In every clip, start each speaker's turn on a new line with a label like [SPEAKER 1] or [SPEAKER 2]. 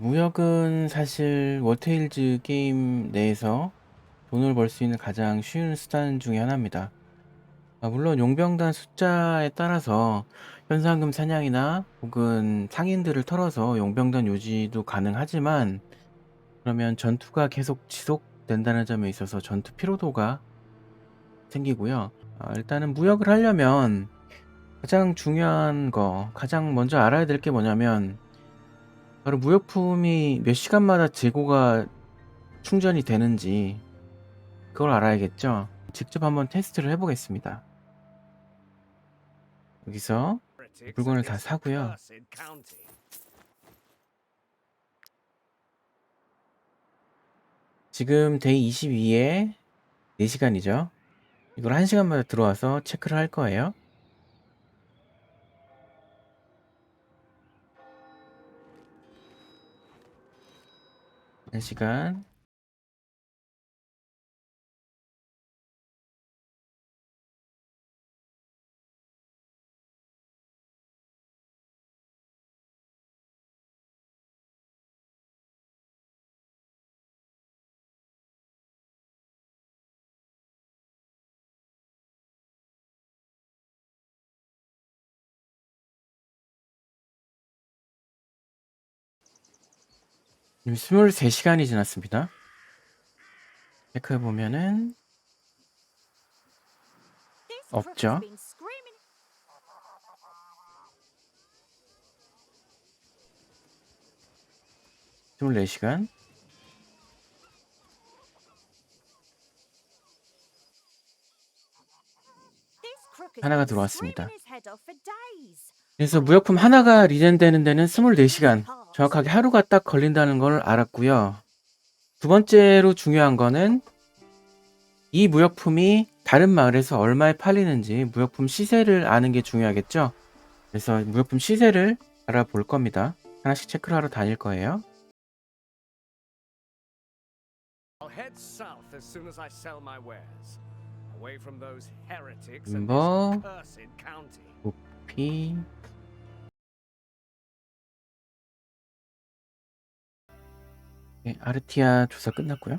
[SPEAKER 1] 무역은 사실 워테일즈 게임 내에서 돈을 벌 수 있는 가장 쉬운 수단 중에 하나입니다. 아, 물론 용병단 숫자에 따라서 현상금 사냥이나 혹은 상인들을 털어서 용병단 유지도 가능하지만 그러면 전투가 계속 지속된다는 점에 있어서 전투 피로도가 생기고요. 아, 일단은 무역을 하려면 가장 중요한 거, 가장 먼저 알아야 될 게 뭐냐면 바로 무역품이 몇 시간마다 재고가 충전이 되는지 그걸 알아야겠죠. 직접 한번 테스트를 해보겠습니다. 여기서 물건을 다 사고요. 지금 데이 22에 4시간이죠. 이걸 1시간마다 들어와서 체크를 할 거예요. 한 시간 지금 23시간이 지났습니다. 체크해 보면은 없죠. 24시간
[SPEAKER 2] 하나가 들어왔습니다.
[SPEAKER 1] 그래서 무역품 하나가 리젠되는 데는 24시간 정확하게 하루가 딱 걸린다는 걸 알았고요. 두 번째로 중요한 거는 이 무역품이 다른 마을에서 얼마에 팔리는지 무역품 시세를 아는 게 중요하겠죠. 그래서 무역품 시세를 알아볼 겁니다. 하나씩 체크를 하러 다닐 거예요.
[SPEAKER 2] South as
[SPEAKER 1] 네, 아르티아 조사 끝났고요.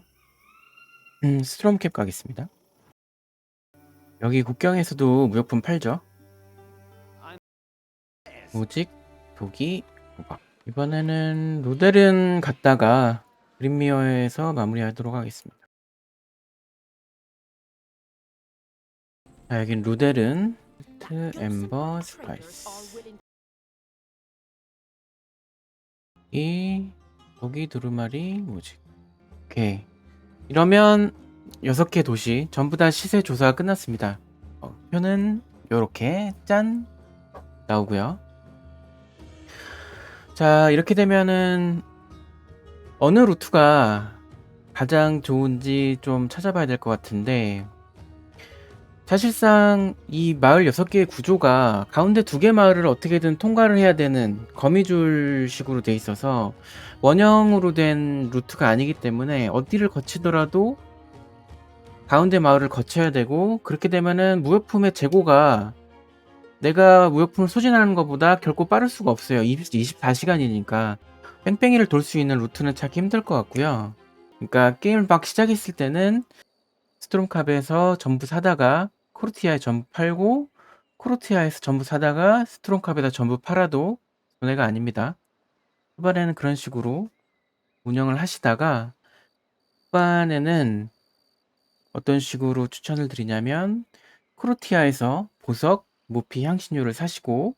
[SPEAKER 1] 음, 스트롬캡 가겠습니다. 여기 국경에서도 무역품 팔죠. 오직 독이 호박. 이번에는 로델은 갔다가 그린미어에서 마무리하도록 하겠습니다. 자, 여긴 루델은 트 엠버 스파이스. 이 독이 두루마리 모직. 오케이. 이러면 여섯 개 도시 전부 다 시세 조사가 끝났습니다. 어, 표는 요렇게 짠 나오고요. 자 이렇게 되면은 어느 루트가 가장 좋은지 좀 찾아봐야 될 것 같은데 사실상 이 마을 6개의 구조가 가운데 두 개 마을을 어떻게든 통과를 해야 되는 거미줄식으로 돼 있어서 원형으로 된 루트가 아니기 때문에 어디를 거치더라도 가운데 마을을 거쳐야 되고 그렇게 되면은 무역품의 재고가 내가 무역품을 소진하는 것보다 결코 빠를 수가 없어요. 24시간이니까 뺑뺑이를 돌 수 있는 루트는 찾기 힘들 것 같고요. 그러니까 게임을 막 시작했을 때는 스트롬캅에서 전부 사다가 코르티아에 전부 팔고 코르티아에서 전부 사다가 스트롬캅에다 전부 팔아도 손해가 아닙니다. 초반에는 그런 식으로 운영을 하시다가 후반에는 어떤 식으로 추천을 드리냐면 코르티아에서 보석, 모피, 향신료를 사시고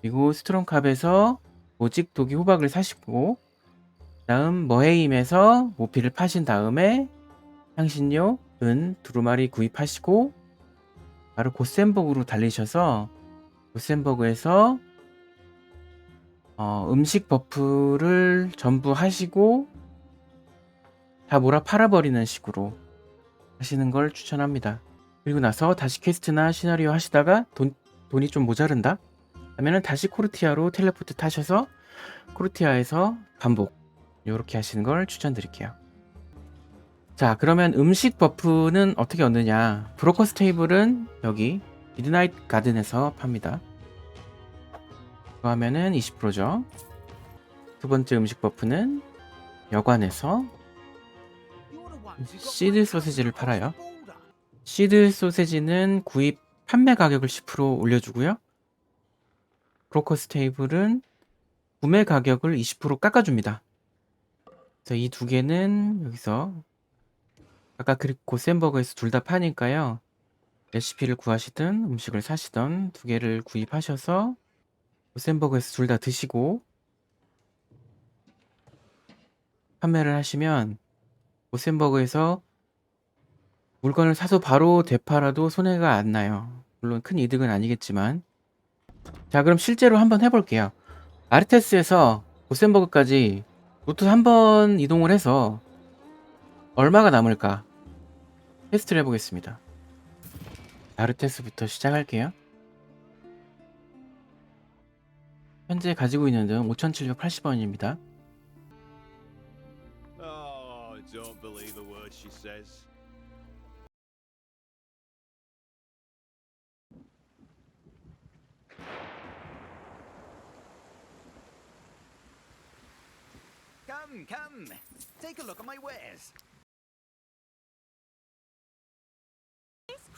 [SPEAKER 1] 그리고 스트롬캅에서 모직, 독이, 호박을 사시고 다음 머헤임에서 모피를 파신 다음에 향신료, 은, 두루마리 구입하시고 바로 고센버그로 달리셔서 고센버그에서 어, 음식 버프를 전부 하시고 다 몰아 팔아버리는 식으로 하시는 걸 추천합니다. 그리고 나서 다시 퀘스트나 시나리오 하시다가 돈, 돈이 좀 모자른다? 하면은 다시 코르티아로 텔레포트 타셔서 코르티아에서 반복 이렇게 하시는 걸 추천드릴게요. 자 그러면 음식 버프는 어떻게 얻느냐 브로커스 테이블은 여기 미드나잇 가든에서 팝니다. 그거 하면은 20%죠. 두 번째 음식 버프는 여관에서 시드 소시지를 팔아요. 시드 소세지는 구입 판매 가격을 10% 올려주고요. 브로커스 테이블은 구매 가격을 20% 깎아줍니다. 그래서 이 두 개는 여기서 아까 그 고센버거에서 둘 다 파니까요. 레시피를 구하시든 음식을 사시던 두 개를 구입하셔서 고센버거에서 둘 다 드시고 판매를 하시면 고센버거에서 물건을 사서 바로 되팔아도 손해가 안 나요. 물론 큰 이득은 아니겠지만. 자, 그럼 실제로 한번 해볼게요. 아르테스에서 고센버그까지 루트 한 번 이동을 해서 얼마가 남을까? 테스트를 해보겠습니다. 아르테스부터 시작할게요. 현재 가지고 있는 등 5,780원입니다.
[SPEAKER 3] Oh, I don't believe a word she says.
[SPEAKER 4] Come, come. Take a look at my wares.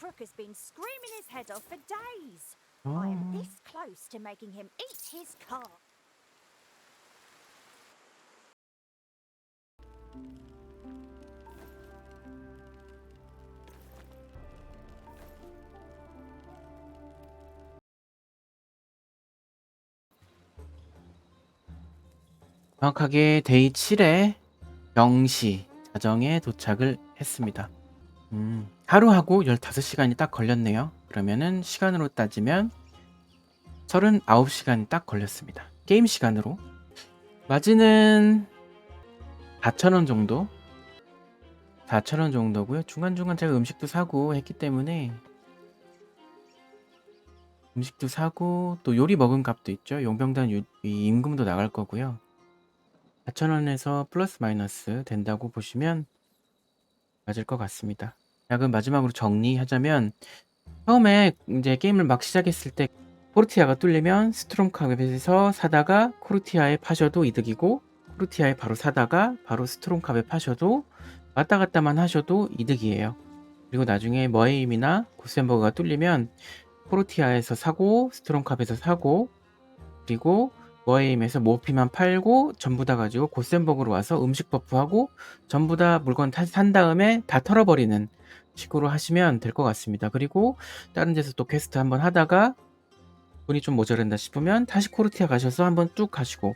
[SPEAKER 5] Crook has been screaming his head off for days. I
[SPEAKER 1] 어,
[SPEAKER 5] am this close to making him eat his car.
[SPEAKER 1] 정확하게 데이 7에 0시 자정에 도착을 했습니다. 음, 하루하고 15시간이 딱 걸렸네요. 그러면은 시간으로 따지면 39시간이 딱 걸렸습니다. 게임 시간으로. 마진은 4,000원 정도? 4,000원 정도고요. 중간중간 제가 음식도 사고 했기 때문에 음식도 사고 또 요리 먹은 값도 있죠. 용병단 유- 이 임금도 나갈 거고요. 4,000원에서 플러스 마이너스 된다고 보시면 맞을 것 같습니다. 자, 그럼 마지막으로 정리하자면 처음에 이제 게임을 막 시작했을 때 코르티아가 뚫리면 스트롬캅에서 사다가 코르티아에 파셔도 이득이고 코르티아에 바로 사다가 바로 스트롬캅에 파셔도 왔다 갔다만 하셔도 이득이에요. 그리고 나중에 머에임이나 고센버그가 뚫리면 코르티아에서 사고 스트롬캅에서 사고 그리고 머에임에서 모피만 팔고 전부 다 가지고 고센버그로 와서 음식 버프하고 전부 다 물건 타- 산 다음에 다 털어버리는 식으로 하시면 될 것 같습니다. 그리고 다른 데서 또 퀘스트 한번 하다가 돈이 좀 모자란다 싶으면 다시 코르티아 가셔서 한번 쭉 가시고